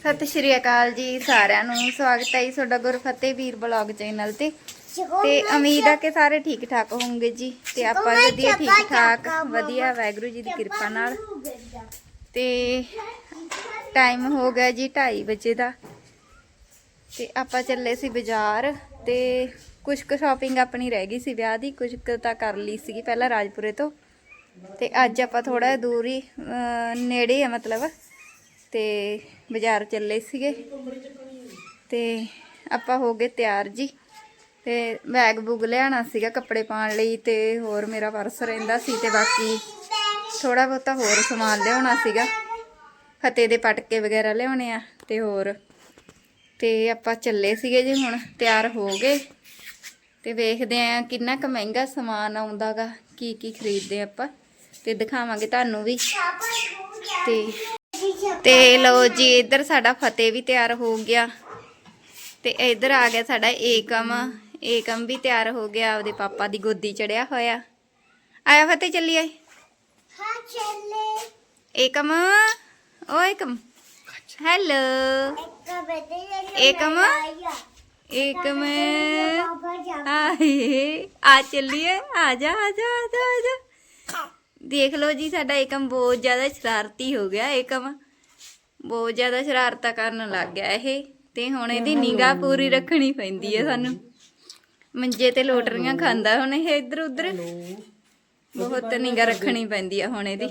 ਸਤਿ ਸ਼੍ਰੀ ਅਕਾਲ ਜੀ ਸਾਰਿਆਂ ਨੂੰ। ਸਵਾਗਤ ਹੈ ਜੀ ਤੁਹਾਡਾ ਗੁਰਫਤਿਹ ਵੀਰ ਬਲੌਗ ਚੈਨਲ ਤੇ। ਤੇ ਉਮੀਦ ਆ ਕਿ ਸਾਰੇ ਠੀਕ ਠਾਕ ਹੋਵੋਗੇ ਜੀ। ਤੇ ਆਪਾਂ ਵਧੀਆ ਠੀਕ ਠਾਕ ਵਧੀਆ ਵਾਹਿਗੁਰੂ ਜੀ ਦੀ ਕਿਰਪਾ ਨਾਲ। ਤੇ ਟਾਈਮ ਹੋ ਗਿਆ ਜੀ 2:30 ਵਜੇ ਦਾ। ਤੇ ਆਪਾਂ ਚੱਲੇ ਸੀ ਬਾਜ਼ਾਰ ਤੇ ਕੁਝ ਕੁ ਸ਼ਾਪਿੰਗ ਆਪਣੀ ਰਹਿ ਗਈ ਸੀ ਵਿਆਹ ਦੀ ਕੁਝ ਕੁ ਤਾਂ ਕਰ ਲਈ ਸੀਗੀ ਪਹਿਲਾਂ ਰਾਜਪੁਰੇ ਤੋਂ। ਤੇ ਅੱਜ ਆਪਾਂ ਥੋੜਾ ਦੂਰ ਹੀ ਅਹ, ਨੇੜੇ ਆ ਮਤਲਬ। ਤੇ ਬਾਜ਼ਾਰ ਚੱਲੇ ਸੀਗੇ। ਤੇ ਆਪਾਂ ਹੋ ਗਏ ਤਿਆਰ ਜੀ। ਤੇ ਬੈਗ ਬੁਗ ਲਿਆਣਾ ਸੀਗਾ ਕੱਪੜੇ ਪਾਉਣ ਲਈ ਤੇ ਹੋਰ ਮੇਰਾ ਪਰਸ ਰਹਿੰਦਾ ਸੀ ਤੇ ਬਾਕੀ ਥੋੜਾ ਬਹੁਤਾ ਹੋਰ ਸਮਾਨ ਲਿਆਉਣਾ ਸੀਗਾ। ਫਤੇ ਦੇ ਪਟਕੇ ਵਗੈਰਾ ਲਿਆਉਣੇ ਆ ਤੇ ਹੋਰ। ਤੇ ਆਪਾਂ ਚੱਲੇ ਸੀਗੇ ਜੀ ਹੁਣ ਤਿਆਰ ਹੋ ਗਏ। ਤੇ ਵੇਖਦੇ ਆ ਕਿੰਨਾ ਕੁ ਮਹਿੰਗਾ ਸਮਾਨ ਆਉਂਦਾਗਾ ਕੀ ਕੀ ਖਰੀਦਦੇ ਆਪਾਂ। ਤੇ ਦਿਖਾਵਾਂਗੇ ਤੁਹਾਨੂੰ ਵੀ। ਤੇ ਤੇ ਲਓ ਜੀ ਇੱਧਰ ਸਾਡਾ ਫਤਿਹ ਵੀ ਤਿਆਰ ਹੋ ਗਿਆ। ਤੇ ਇੱਧਰ ਆ ਗਿਆ ਸਾਡਾ ਏਕਮ। ਏਕਮ ਵੀ ਤਿਆਰ ਹੋ ਗਿਆ ਉਹਦੇ ਪਾਪਾ ਦੀ ਗੋਦੀ ਚੜਿਆ ਹੋਇਆ। ਆਇਆ ਫਤਿਹ ਹਾਂ ਚੱਲੇ। ਏਕਮ ਓ ਏਕਮ। ਹੈਲੋ। ਏਕਮ ਏਕਮ। ਆਏ ਆ। ਚੱਲੀਏ। ਆ ਜਾ ਆ ਜਾ ਆ ਜਾ। ਦੇਖ ਲਓ ਜੀ ਸਾਡਾ ਏਕਮ ਬਹੁਤ ਜ਼ਿਆਦਾ ਸ਼ਰਾਰਤੀ ਹੋ ਗਿਆ ਏਕਮ ਬਹੁਤ ਜ਼ਿਆਦਾ ਸ਼ਰਾਰਤਾਂ ਕਰਨ ਲੱਗ ਗਿਆ ਇਹ ਤੇ ਹੁਣ ਇਹਦੀ ਨਿਗਾਹ ਪੂਰੀ ਰੱਖਣੀ ਪੈਂਦੀ ਹੈ ਸਾਨੂੰ। ਮੰਜੇ ਤੇ ਲੋਟਰੀਆਂ ਖਾਂਦਾ ਹੁਣ ਇਹ ਇੱਧਰ ਉੱਧਰ ਬਹੁਤ ਨਿਗਾਹ ਰੱਖਣੀ ਪੈਂਦੀ ਹੈ ਹੁਣ ਇਹਦੀ।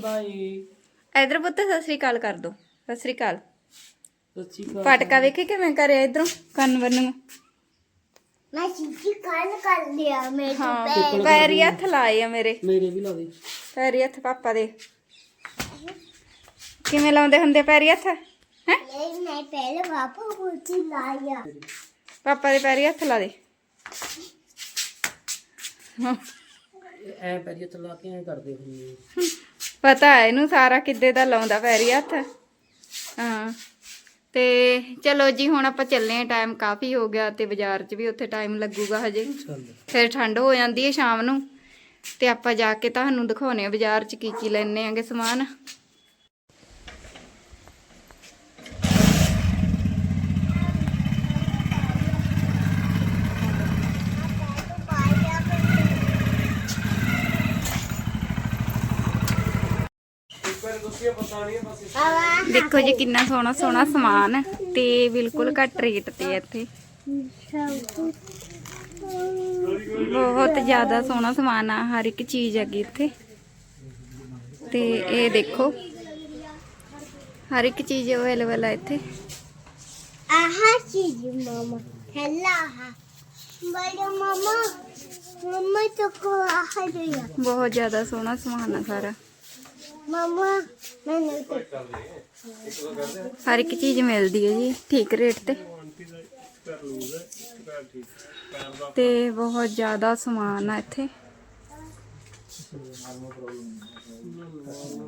ਇੱਧਰ ਪੁੱਤ ਸਤਿ ਸ੍ਰੀ ਅਕਾਲ ਕਰ ਦੋ ਸਤਿ ਸ੍ਰੀ ਅਕਾਲ। ਪਟਕਾ ਵੇਖੇ ਕਿਵੇਂ ਕਰਿਆ ਇਧਰੋਂ? ਕੰਨ ਬੰਨੂ ਮੈਂ ਚੀਚੀ ਕੱਲ ਕਰ ਲਿਆ ਮੇਰੇ ਤੋਂ ਹਾਂ। ਪੈਰੀ ਹੱਥ ਲਾਏ ਆ ਮੇਰੇ। ਮੇਰੇ ਵੀ ਲਾ ਦੇ ਪੈਰੀ ਹੱਥ ਪਾਪਾ ਦੇ। ਕਿਵੇਂ ਲਾਉਂਦੇ ਹੁੰਦੇ ਪੈਰੀ ਹੱਥ? ਹੈ? ਪਹਿਲੇ ਮੈਂ ਪਹਿਲੇ ਬਾਪੂ ਕੁਚੀ ਲਾਇਆ। ਪਾਪਾ ਦੇ ਪੈਰੀ ਹੱਥ ਲਾ ਦੇ। ਹਾਂ, ਐ ਪੈਰੀ ਹੱਥ ਲਾ ਕੇ ਐ ਕਰਦੇ ਹੁੰਦੇ ਪਤਾ ਹੈ ਇਹਨੂੰ ਸਾਰਾ ਕਿੱਦੇ ਦਾ ਲਾਉਂਦਾ ਪੈਰੀ ਹੱਥ। ਹਾਂ। ਤੇ ਚਲੋ ਜੀ, ਹੁਣ ਆਪਾਂ ਚੱਲੇ ਆ ਟਾਈਮ ਕਾਫੀ ਹੋ ਗਿਆ ਤੇ ਬਾਜ਼ਾਰ 'ਚ ਵੀ ਉੱਥੇ ਟਾਈਮ ਲੱਗੂਗਾ ਹਜੇ। ਫਿਰ ਠੰਡ ਹੋ ਜਾਂਦੀ ਹੈ ਸ਼ਾਮ ਨੂੰ ਤੇ ਆਪਾਂ ਜਾ ਕੇ ਤੁਹਾਨੂੰ ਦਿਖਾਉਣੇ ਆ ਬਾਜ਼ਾਰ 'ਚ ਕੀ ਕੀ ਲੈਣੇ ਆਂਗੇ ਸਮਾਨ। ਦੇਖੋ ਜੀ ਕਿੰਨਾ ਸੋਹਣਾ ਸੋਹਣਾ ਸਮਾਨ ਤੇ ਬਿਲਕੁਲ ਘੱਟ ਰੇਟ ਤੇ ਇੱਥੇ। ਬਹੁਤ ਜ਼ਿਆਦਾ ਸੋਹਣਾ ਸਮਾਨ ਆ ਹਰ ਇੱਕ ਚੀਜ਼ ਹੈਗੀ ਇੱਥੇ। ਤੇ ਇਹ ਦੇਖੋ ਹਰ ਇੱਕ ਚੀਜ਼ ਅਵੇਲੇਬਲ ਆ ਇੱਥੇ। ਆਹਾ ਚੀਜ਼ ਮਮਾ ਹੈਲਾ ਹਾ ਬੜਾ ਮਮਾ ਮਮਾ तो ਕੋ ਆਹਾ ਦਿਆ ਬਹੁਤ ਜ਼ਿਆਦਾ ਸੋਹਣਾ ਸਮਾਨ ਆ ਸਾਰਾ। ਮਮਾ ਤੇ ਹਰ ਇੱਕ ਚੀਜ਼ ਮਿਲਦੀ ਹੈ ਜੀ, ਠੀਕ ਰੇਟ ਤੇ। ਤੇ ਬਹੁਤ ਜ਼ਿਆਦਾ ਸਮਾਨ ਆ ਇੱਥੇ।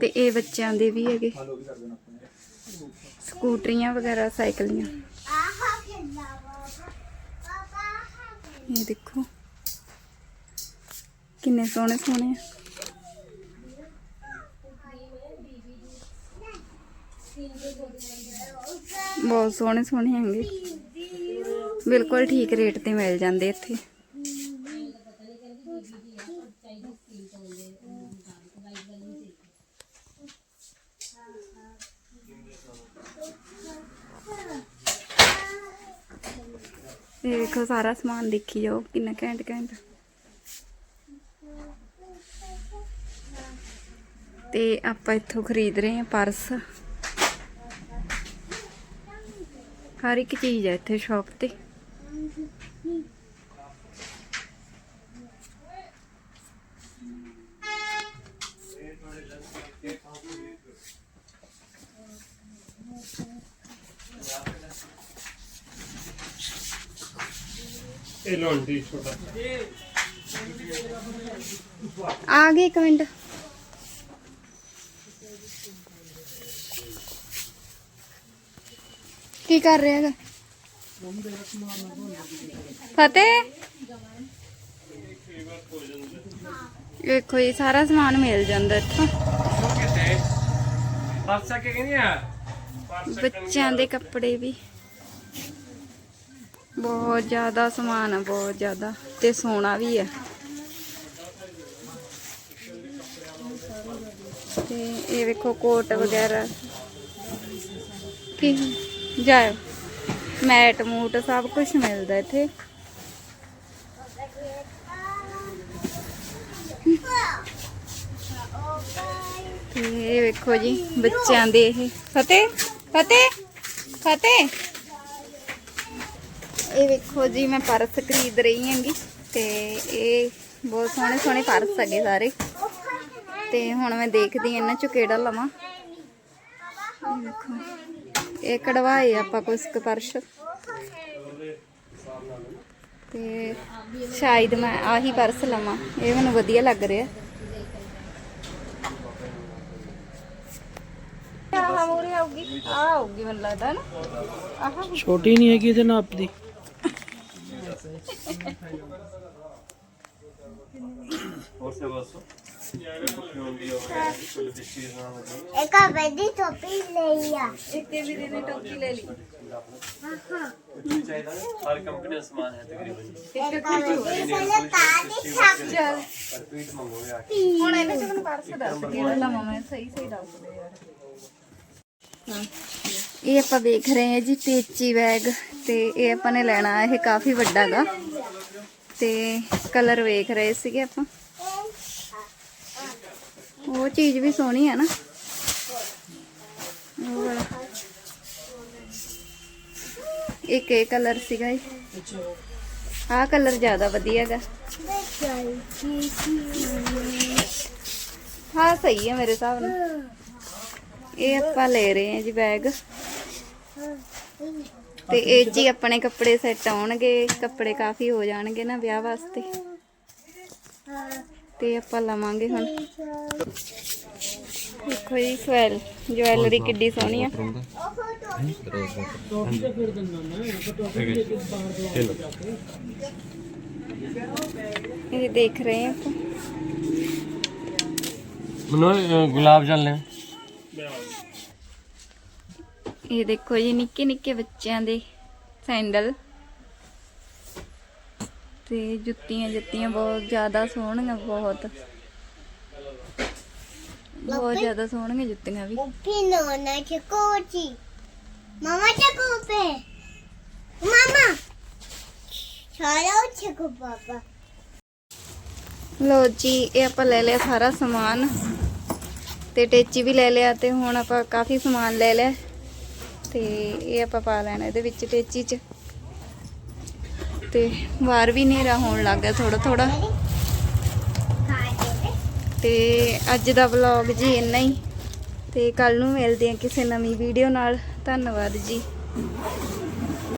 ਤੇ ਇਹ ਬੱਚਿਆਂ ਦੇ ਵੀ ਹੈਗੇ। ਸਕੂਟਰੀਆਂ ਵਗੈਰਾ, ਸਾਈਕਲੀਆਂ। ਇਹ ਦੇਖੋ, ਕਿੰਨੇ ਸੋਹਣੇ ਸੋਹਣੇ ਆ। ਬਹੁਤ ਸੋਹਣੇ ਸੋਹਣੇ ਹੈਗੇ ਬਿਲਕੁਲ ਠੀਕ ਰੇਟ ਤੇ ਮਿਲ ਜਾਂਦੇ ਇੱਥੇ ਇਹ ਦੇਖੋ ਸਾਰਾ ਸਮਾਨ ਦੇਖੀ ਜਾਓ ਕਿੰਨਾ ਘੈਂਟ ਘੈਂਟ ਤੇ ਆਪਾਂ ਇੱਥੋਂ ਖਰੀਦ ਰਹੇ ਹਾਂ ਪਰਸ ਹਰ ਇੱਕ ਚੀਜ਼ ਹੈ ਇੱਥੇ ਸ਼ਾਪ ਤੇ। ਇਹ ਲੋਂਟੀ ਛੋਟਾ। ਆ ਗਏ ਇੱਕ ਮਿੰਟ। ਕੀ ਕਰ ਰਿਹਾ ਹੈਗਾ? ਫਤਿਹ? ਦੇਖੋ ਇਹ ਸਾਰਾ ਸਮਾਨ ਮਿਲ ਜਾਂਦਾ ਇੱਥੋਂ। ਬੱਚਿਆਂ ਦੇ ਕੱਪੜੇ ਵੀ। ਬਹੁਤ ਜ਼ਿਆਦਾ ਸਮਾਨ ਆ ਬਹੁਤ ਜ਼ਿਆਦਾ। ਤੇ ਸੋਨਾ ਵੀ ਆ। ਤੇ ਇਹ ਵੇਖੋ ਕੋਟ ਵਗੈਰਾ। ਕੀ? ਜਾਇਓ। ਮੈਟ ਮੂਟ ਸਭ ਕੁਝ ਮਿਲਦਾ ਇੱਥੇ। ਇਹ ਵੇਖੋ ਜੀ, ਬੱਚਿਆਂ ਦੇ ਇਹ। ਫਤਿਹ ਫਤਿਹ ਫਤਿਹ। ਇਹ ਵੇਖੋ ਜੀ, ਮੈਂ ਪਰਸ ਖਰੀਦ ਰਹੀ ਹਾਂਗੀ। ਤੇ ਇਹ ਬਹੁਤ ਸੋਹਣੇ ਸੋਹਣੇ ਪਰਸ ਹੈਗੇ ਸਾਰੇ। ਤੇ ਹੁਣ ਮੈਂ ਦੇਖਦੀ ਇਹਨਾਂ ਚੋਂ ਕਿਹੜਾ ਲਵਾਂ। ਵੇਖੋ। ਇਹ ਕਢਵਾਏ ਆਪਾਂ ਕੁਝ ਕੁ ਪਰਸ ਤੇ ਸ਼ਾਇਦ ਮੈਂ ਆਹੀ ਪਰਸ ਲਵਾਂ ਇਹ ਮੈਨੂੰ ਵਧੀਆ ਲੱਗ ਰਿਹਾ ਆਹ ਮੂਰੇ ਆਉਗੀ ਆ ਆਉਗੀ ਮੈਨੂੰ ਲੱਗਦਾ ਨਾ ਆਹ ਛੋਟੀ ਨਹੀਂ ਹੈਗੀ ਇਹਦੇ ਨਾਪ ਦੀ ਇਹ ਆਪਾਂ ਵੇਖ ਰਹੇ ਹਾਂ ਜੀ ਪੇਚੀ ਬੈਗ ਤੇ ਇਹ ਆਪਾਂ ਨੇ ਲੈਣਾ ਇਹ ਕਾਫੀ ਵੱਡਾ ਦਾ ਤੇ ਕਲਰ ਵੇਖ ਰਹੇ ਸੀਗੇ ਆਪਾਂ। ਉਹ ਚੀਜ਼ ਵੀ ਸੋਹਣੀ ਹੈ ਨਾ। ਉਹ ਵਾਲਾ। ਇੱਕ ਇਹ ਕਲਰ ਸੀਗਾ ਇਹ। ਆਹ ਕਲਰ ਜ਼ਿਆਦਾ ਵਧੀਆ ਗਾ ਹਾਂ ਸਹੀ ਹੈ ਮੇਰੇ ਹਿਸਾਬ ਨਾਲ। ਇਹ ਆਪਾਂ ਲੈ ਰਹੇ ਹਾਂ ਜੀ ਬੈਗ ਤੇ ਇਹ 'ਚ ਆਪਣੇ ਕੱਪੜੇ ਸੈੱਟ ਆਉਣਗੇ, ਕੱਪੜੇ ਕਾਫੀ ਹੋ ਜਾਣਗੇ ਨਾ ਵਿਆਹ ਵਾਸਤੇ। ਤੇ ਆਪਾਂ ਲਵਾਂਗੇ ਹੁਣ। ਦੇਖੋ ਜੀ ਸਵੈਲ ਜਵੈਲਰੀ ਕਿੱਡੀ ਸੋਹਣੀ ਆ। ਇਹ ਦੇਖ ਰਹੇ ਆਪਾਂ। ਮਨੋ ਗੁਲਾਬ ਜਲ ਨੇ ਇਹ ਦੇਖੋ ਜੀ ਨਿੱਕੇ ਨਿੱਕੇ ਬੱਚਿਆਂ ਦੇ ਸੈਂਡਲ। ਤੇ ਜੁੱਤੀਆਂ ਜੁੱਤੀਆਂ ਬਹੁਤ ਜ਼ਿਆਦਾ ਸੋਹਣੀਆਂ ਬਹੁਤ ਬਹੁਤ ਜ਼ਿਆਦਾ ਸੋਹਣੀਆਂ ਜੁੱਤੀਆਂ ਵੀ Pino na chikochi. Mama chikope. Mama. Chalo chiko papa. ਲੋ ਜੀ ਇਹ ਆਪਾਂ ਲੈ ਲਿਆ ਸਾਰਾ ਸਮਾਨ ਤੇ ਟੇਚੀ ਵੀ ਲੈ ਲਿਆ ਤੇ ਹੁਣ ਆਪਾਂ ਕਾਫੀ ਸਮਾਨ ਲੈ ਲਿਆ ਤੇ ਇਹ ਆਪਾਂ ਪਾ ਲੈਣਾ ਇਹਦੇ ਵਿੱਚ ਟੇਚੀ 'ਚ ਤੇ ਬਾਹਰ ਵੀ ਹਨੇਰਾ ਹੋਣ ਲੱਗ ਗਿਆ ਥੋੜਾ ਥੋੜਾ ਤੇ ਅੱਜ ਦਾ ਵਲੌਗ ਜੀ ਇੰਨਾ ਹੀ। ਤੇ ਕੱਲ ਨੂੰ ਮਿਲਦੇ ਹਾਂ ਕਿਸੇ ਨਵੀਂ ਵੀਡੀਓ ਨਾਲ। ਧੰਨਵਾਦ ਜੀ।